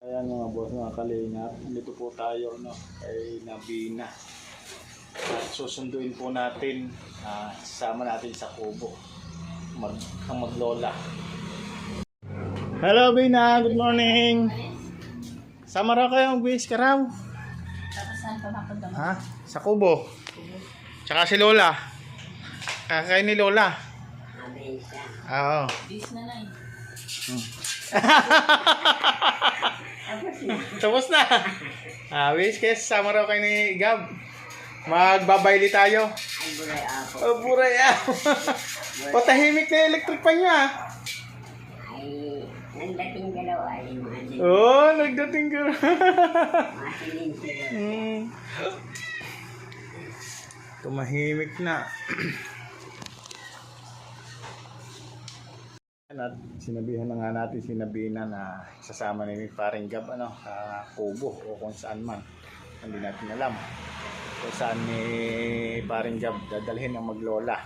Ayan mga boss, mga kalingap. Nandito po tayo no, kay Nabina. At susunduin po natin, ah, sasama natin sa kubo. Mag, ang maglola. Hello Bina, good morning. Sama raw kayo ang buwis ka raw. Ha? Sa kubo. Tsaka si Lola. Kakain ni Lola. Oo. Bis na na eh. Tapos na. Ah, wish kes, sama raw kayo ni Gab. Magbabayli tayo. Ay, bulay ako. Oh, buray ah. Patahimik na electric pa niya. Ay, nandating dalawa mga Oh, nagdating ka. hmm. Tumahimik na. At sinabihan na nga natin si Nabina na sasama ni paring Gab ano, sa Kubo o kung saan man. Hindi natin alam kung saan ni paring Gab dadalhin ang maglola.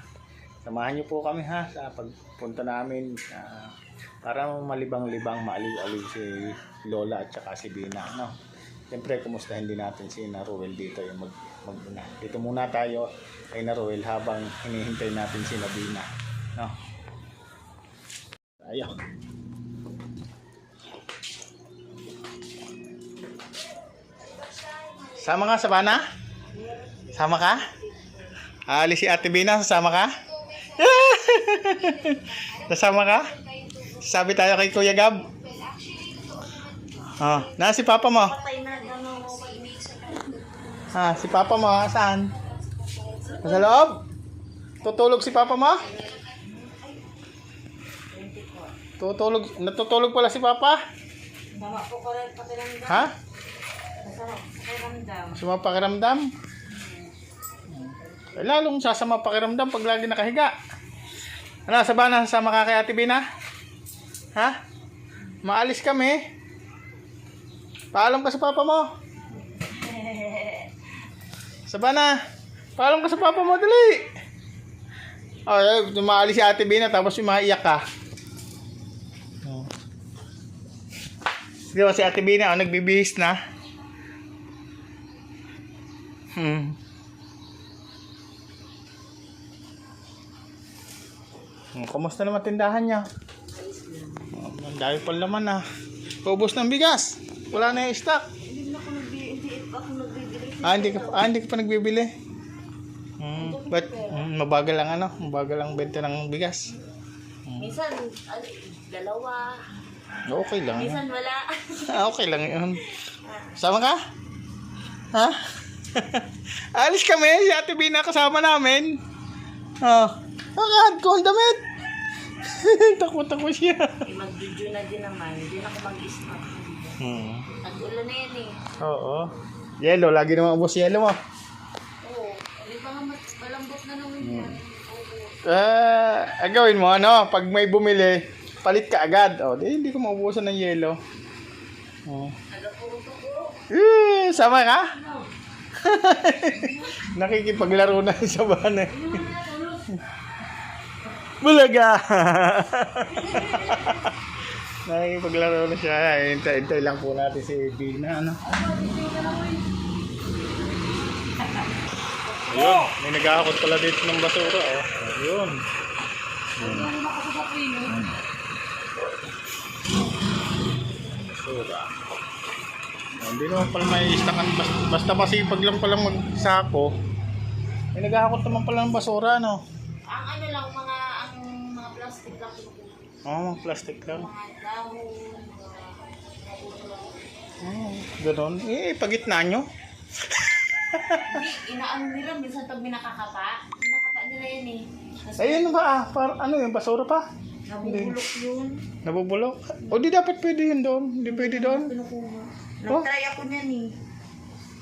Samahan niyo po kami ha sa pagpunta namin ah, para malibang-libang maaliw-aliw si Lola at saka si Bina. No? Siyempre, kumustahin din natin si Naruel dito yung mag, mag Dito muna tayo kay Naruel habang hinihintay natin si Nabina. No? Tayo. Sama ka, Sabana? Sama ka? Aalis si Ate Bina, sasama ka? sasama ka? Sabi tayo kay Kuya Gab. Oh, na si Papa mo. Ah, si Papa mo, saan? Sa loob? Tutulog si Papa mo? Tutulog, natutulog pala si Papa? Tama po ko rin pakiramdam. Ha? Masama pakiramdam. Suma pakiramdam? Eh, lalong sasama pakiramdam pag lagi nakahiga. Ano, Sabana, sasama ka kay Ate Bina? Ha? Maalis kami. Paalam ka sa papa mo. Sabana, paalam ka sa papa mo, dali. Oh, maalis si Ate Bina tapos yung maiyak ka. Di ba si Ate Bina, oh, nagbibihis na. Hmm. Hmm, Kumusta naman tindahan niya? Oh, ang dami pa laman ah. Ubus ng bigas. Wala na yung stock. Hindi na ako nagbibili. Hindi ako nagbibili. Ah, hindi ka, ah, hindi ka pa nagbibili. Hmm, but hmm, mabagal ang ano, mabagal ang benta ng bigas. Minsan, ano, dalawa. Okay lang. Minsan wala. Ah, okay lang yun. Sama ka? Ha? Alis kami, si Ate Bina kasama namin. Oh. Bakit? Kung damit. Takot-takot siya. eh, mag-video na din naman. Hindi na ako mag-stop. Hmm. Nag-ulan na yan eh. Oo. Yellow, lagi naman ubos yellow mo. Oo. Hindi pa nga malambot na naman yan. Oo. Ah, ang gawin mo ano, pag may bumili, palit ka agad. Oh, di hindi ko maubusan ng yellow. Oh. Nagapuro-turo. Eh, sama ka? Nakikipaglaro na sa eh. Bulaga! Nakikipaglaro na siya. Hintay-hintay lang po natin si Bina. Ano? Ayun, may nag-aakot pala dito ng basura. Oh. Ayun. Basura. Ah, Hindi naman pala may istakan. Basta, basta masipag lang palang magsako. May nag-aakot naman pala ng basura, no? Ang ano lang, mga, ang mga plastic lang. Oo, oh, mga plastic lang. Mga dahon, mga ganun. Eh, pagitna nyo. Hindi, inaano nila, minsan pag minakakapa, minakapa nila yan eh. Ayun ba, ah, par, ano yun, basura pa? Nabubulok yun. Nabubulok? O di dapat pwede yun doon. Hindi pwede doon. Pinukuha. Oh? Nag-try ako niyan eh.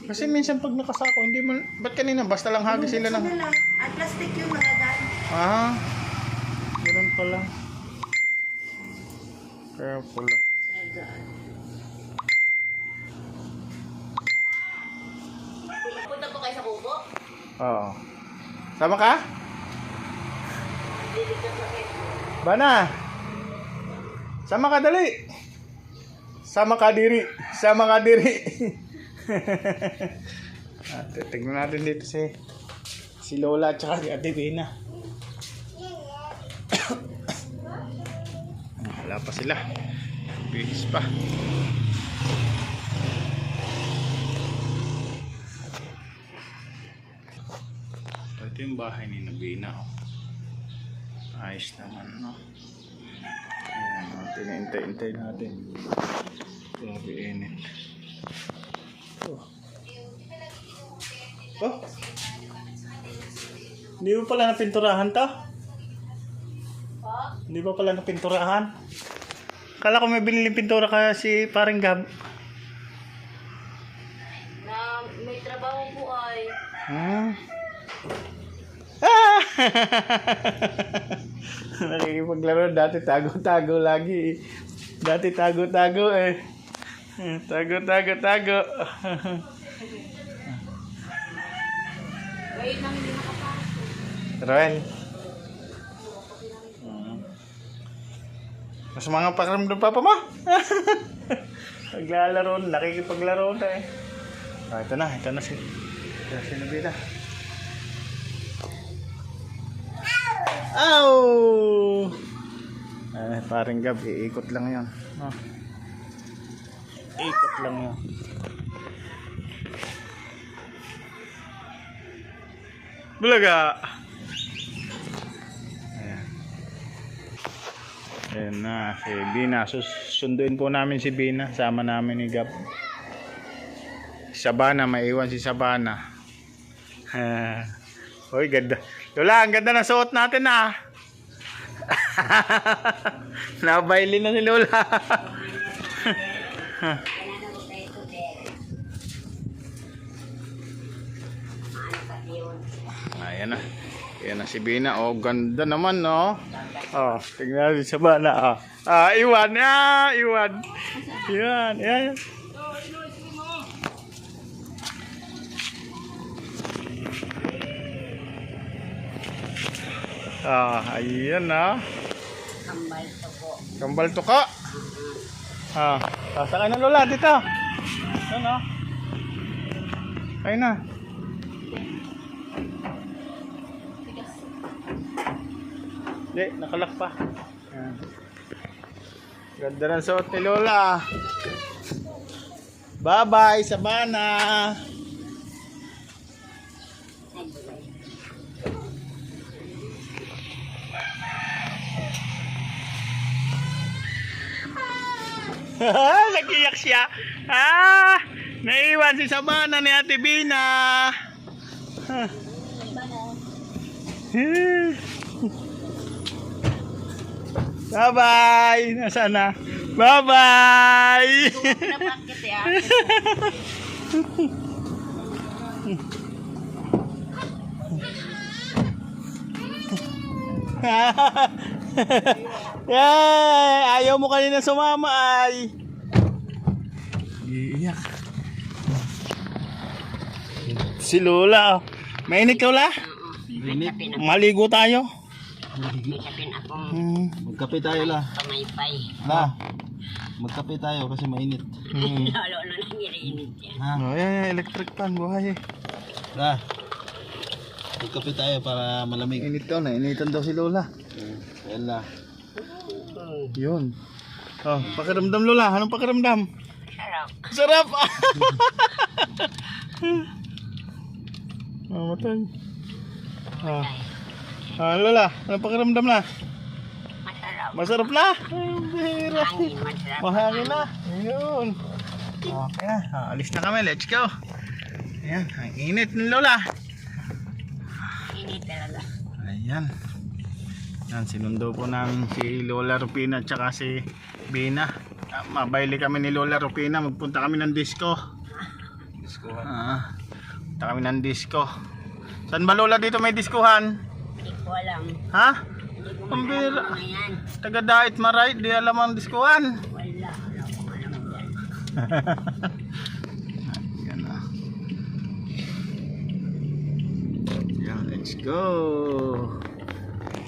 Kasi minsan pag nakasako, hindi man, ba't kanina, basta lang hagi sila ng... Nila. At plastic yun, malagaan. Ah, ganun pala. Kaya pala. Malagaan. Punta po kayo sa kubo? Oo. Sama ka? Bana! Sama ka dali! Sama ka diri. Sama ka diri. At tignan natin dito si si Lola at saka si Ate Bina. Wala pa sila. Bihis pa. Ito yung bahay ni Nabina. Oh. Ayos naman, no? Ayan, oh, tinintay-intay natin. Grabe init. Oh. Oh. Hindi mo pala napinturahan to? Hindi ba pala napinturahan? Kala ko may binili pintura kaya si paring Gab. Na may trabaho po ay. Hmm? Ah! Nakikipaglaro dati tago-tago lagi. Dati tago-tago eh. Tago-tago tago. Ngayon lang hindi nakapasok. Roel. Hmm. Mas mga pakiramdam pa pa mo. Naglalaro, nakikipaglaro na eh. Ah, ito na, ito na si, ito na si Nabila. Ow! Eh, parang gab, iikot lang yan. Oh. Ikot lang yan. Bulaga! Ayan. Ayan na, si Bina. Sus sunduin po namin si Bina. Sama namin ni Gab. Sabana, maiwan si Sabana. Uy, ganda. Lola, ang ganda ng suot natin ah. Nabaili na si Lola. Ayan na. Ayan na si Bina. Oh, ganda naman, no? Oh, tingnan natin sa bana. Ah, ah iwan. Ah, iwan. Iwan. Ayan. Ah, ayan na. Kambal to po. Kambal to ka. Ah, sasakay na lola dito. Ano? Ayun na. Hindi, nakalak pa. Ayan. Ganda ng suot ni Lola. Bye-bye, Sabana. Nagiyak siya. Ah, naiwan si Sabana ni Ate Bina. Ah. Bye-bye. Nasaan na? Bye-bye. Na bakit ya? Yay! Ayaw mo kanina sumama ay. Iiyak. Si Lola. oh. Mainit ka kapin ako. Maligo tayo. May kapin Hmm. Magkape tayo la. pamaypay. La. Magkape tayo kasi mainit. Hmm. Lalo na lang iniinit yan. Ha? Oh, yan, yan, electric fan, buhay eh. La. Magkape tayo para malamig. Init daw, daw si Lola. Ayan la. Yun. Oh, pakiramdam Lola, anong pakiramdam? Sarap. Sarap! Mamatay. Ah. Ah, Lola, anong pakiramdam na? Masarap. Masarap na? Ay, masarap. Mahangin na. Ayun. Okay na. Ah, alis na kami. Let's go. Ayan. Ang init ni Lola. Init talaga. Ayan. Yan, sinundo po ng si Lola Rupina at saka si Bina. Ah, mabayli kami ni Lola Rupina. Magpunta kami ng disco. Ah, punta kami ng disco. Saan ba Lola dito may diskuhan? Hindi ko alam. Ha? Hindi ko Ang man bira. alam mga yan. Taga Dait Maray, di alam ang diskuhan. Wala. Wala ko alam yan. Yan na. Yan, let's go.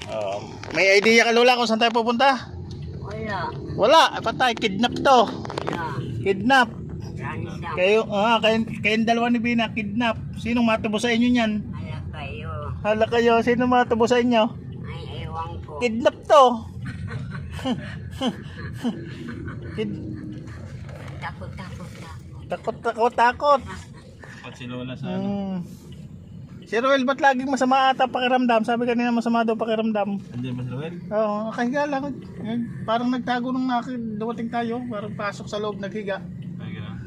Um, may idea ka Lola kung saan tayo pupunta? Wala. Wala, ay patay, kidnap to. Wala. Kidnap. Ransom. Kayo, ah, kayo, kayong dalawa ni Bina, kidnap. Sinong matubo sa inyo niyan? Hala kayo. Hala kayo, sino matubo sa inyo? Ay, ewan ko. Kidnap to. Kid, Takot, takot, takot. takot, takot, takot. Pag si Lola sa ano. Hmm. Si Roel, ba't laging masama ata pakiramdam? Sabi kanina masama daw pakiramdam. Hindi ba si Loel? Oo, nakahiga lang. Parang nagtago nung nakik- dumating tayo. Parang pasok sa loob, naghiga. Gano'n.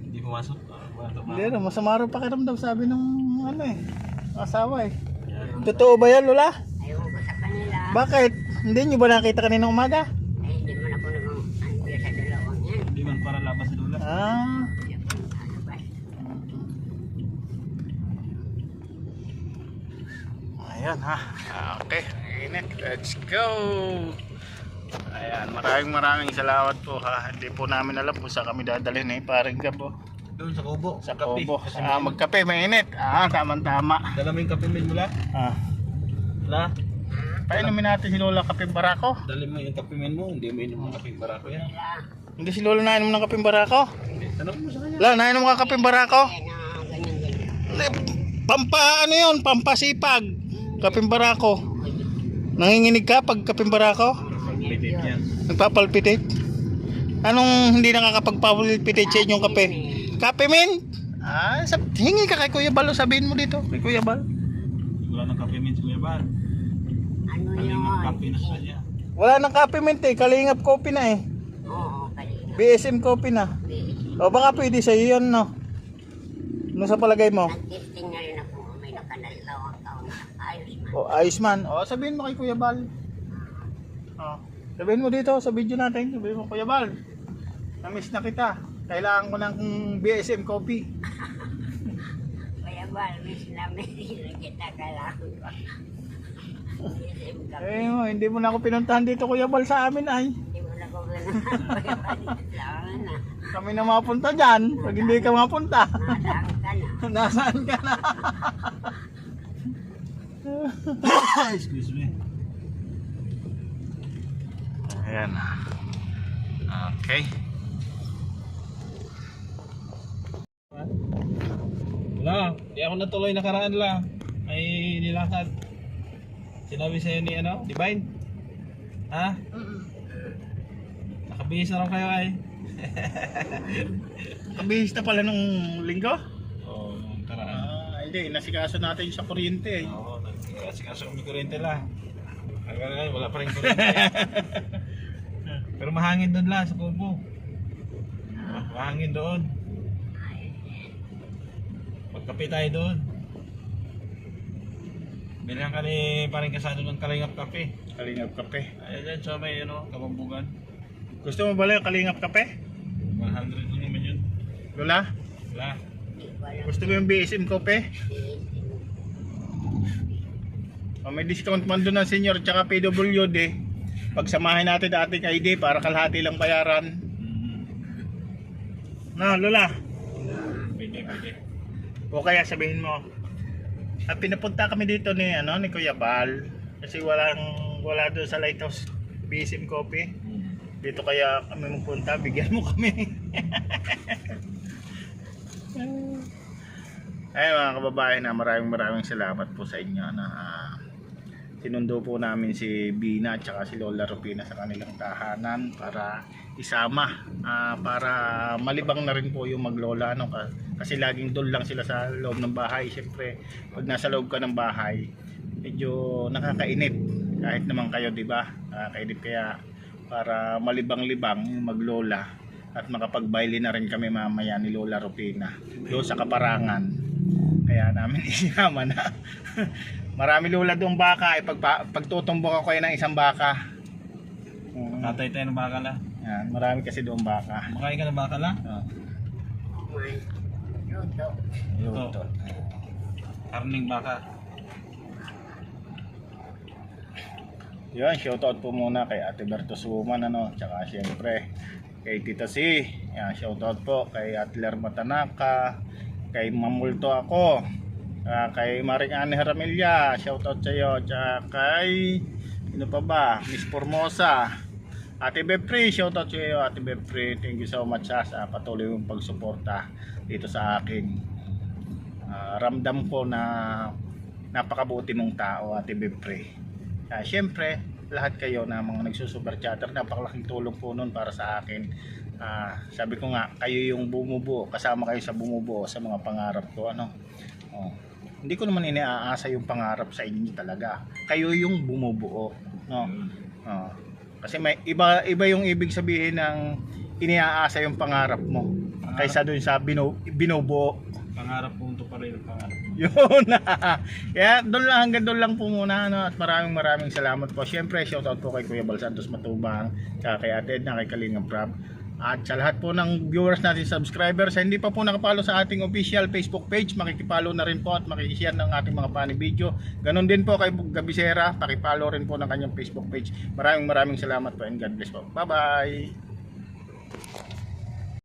Hindi pumasok. Hindi na, masama rin pakiramdam sabi nung ano eh, asawa eh. Totoo ba yan, Lola? Ewan ko sa kanila. Bakit? Hindi nyo ba nakita kanina umaga? Ay, hindi man ako nang andiyo sa dalawang yan. Hindi man para labas si Lola. Ah, Hindi ako nakalabas. Ayan ha. Okay, init. Let's go! Ayan, maraming maraming salamat po ha. Hindi po namin alam kung saan kami dadalhin eh. Parang gabo. Doon sa kubo. Sa Kape. Kobo. Kasi Ah, magkape, mainit. Ah, tamang-tama. Dala mo yung kape min mula. Ah, Wala. painumin natin si Lola kape barako. Dali mo yung kape min mo. Hindi mo inom ng kape barako yan. Hindi si Lola nainom ng kape barako. Hindi. Tanong mo sa kanya. Lola, nainom ka kape barako? Ganyan. Hindi, Pampa, ano yun? Pampasipag. Kaping barako. Nanginginig ka pag kaping barako? Pagpitit yan. Nagpapalpitate? Anong hindi nakakapagpapalpitate sa inyong kape? Kape, men? Ah, sab hingi ka kay Kuya Bal. o Sabihin mo dito. Kay Kuya Bal. Wala ng kape min si Kuya Bal. Ano Kalingap kape na sa kanya. Wala nang kape, men. Eh. Kalingap coffee na eh. Oo, kalina. BSM coffee na. O baka pwede sa iyo yun, no? Ano sa palagay mo? Nag-testing na rin ako. May nakanalawang taon na ayos man. O, ayos man. O, sabihin mo kay Kuya Bal. O, sabihin mo dito sa video natin. Sabihin mo, Kuya Bal. Namiss na kita. Kailangan ko ng BSM coffee. Kaya ba, miss na miss na kita kailangan ko. Eh, mo, hindi mo na ako pinuntahan dito, Kuya Bal, sa amin ay. Hindi mo na ko ganun. Kaya ba, kailangan na. Kami na mapunta dyan. Pag hindi ka mapunta, Nadaan ka na. nasaan ka na? Excuse me. Ayan. Okay. Wala. Di ako natuloy nakaraan lang. May nilakad. Sinabi sa'yo ni ano? Divine? Ha? Nakabihis na raw kayo ay. Kabihis na pala nung linggo? Oo, oh, nakaraan. Ah, hindi. Nasikaso natin sa kuryente eh. Oo, kasi kaso kami kuryente lang. Hanggang ngayon, wala pa rin kuryente. Pero mahangin doon lang sa kubo. Ah, Mahangin doon. Magkape tayo doon. Bilang ka ni parang kasado ng Kalingap Kape. Kalingap kape. Ayan dyan sa may ano, kabambugan. Gusto mo ba yung kalingap kape? 100 lang naman yun. Lola? Wala. Gusto mo yung BSM kape? Oh, may discount man doon ng senior tsaka PWD. Pagsamahin natin ating ID para kalahati lang bayaran. Na, Lola. Pwede, pwede. O kaya sabihin mo, ah, pinapunta kami dito ni ano ni Kuya Bal kasi walang wala doon sa Lighthouse BSM Coffee. Dito kaya kami magpunta, bigyan mo kami. Ay mga kababayan na maraming maraming salamat po sa inyo na ah, sinundo po namin si Bina at saka si Lola Rupina sa kanilang tahanan para isama. Ah, para malibang na rin po yung maglola ka- kasi laging doon lang sila sa loob ng bahay. Syempre pag nasa loob ka ng bahay medyo nakakainip kahit naman kayo di ba? Nakakainip kaya para malibang-libang yung maglola at makapagbaili na rin kami mamaya ni Lola Rupina doon sa kaparangan. Kaya namin isinama na marami lola doong baka eh, pag, pagtutumbok ako kayo ng isang baka Mm, Tatay tayo ng bakala. yan, marami kasi doong baka Makain ka ng bakala? Oh, Man, luto. Luto. Karning baka. yun shoutout po muna kay Ate Bertos Woman ano tsaka syempre kay Tita C yan, shoutout po kay Atler Matanaka kay Mamulto ako ah, kay Maring Anne Ramilla shoutout sa iyo tsaka kay ano pa ba Miss Formosa Ate Bepre, shoutout sa iyo Ate Bepre. Thank you so much ha, sa patuloy mong pagsuporta dito sa akin. Ah, ramdam ko na napakabuti mong tao Ate Bepre. Uh, Siyempre, lahat kayo na mga nagsusuper chatter, napakalaking tulong po nun para sa akin. Ah, sabi ko nga, kayo yung bumubuo, kasama kayo sa bumubuo sa mga pangarap ko. Ano? Oh. Hindi ko naman iniaasa yung pangarap sa inyo talaga. Kayo yung bumubuo. No? Oh. Kasi may iba iba yung ibig sabihin ng iniaasa yung pangarap mo kaysa dun sa binu, binubuo. Pangarap po ito pa rin ang pangarap. Yun na. Kaya doon lang hanggang doon lang po muna ano at maraming maraming salamat po. Siyempre shoutout po kay Kuya Bal Santos Matubang, kay Ate Edna, kay Kalingap Prab. At sa lahat po ng viewers natin, subscribers, hindi pa po nakapalo sa ating official Facebook page, makikipalo na rin po at makikishare ng ating mga funny video. Ganon din po kay Gabisera, pakipalo rin po ng kanyang Facebook page. Maraming maraming salamat po and God bless po. Bye-bye!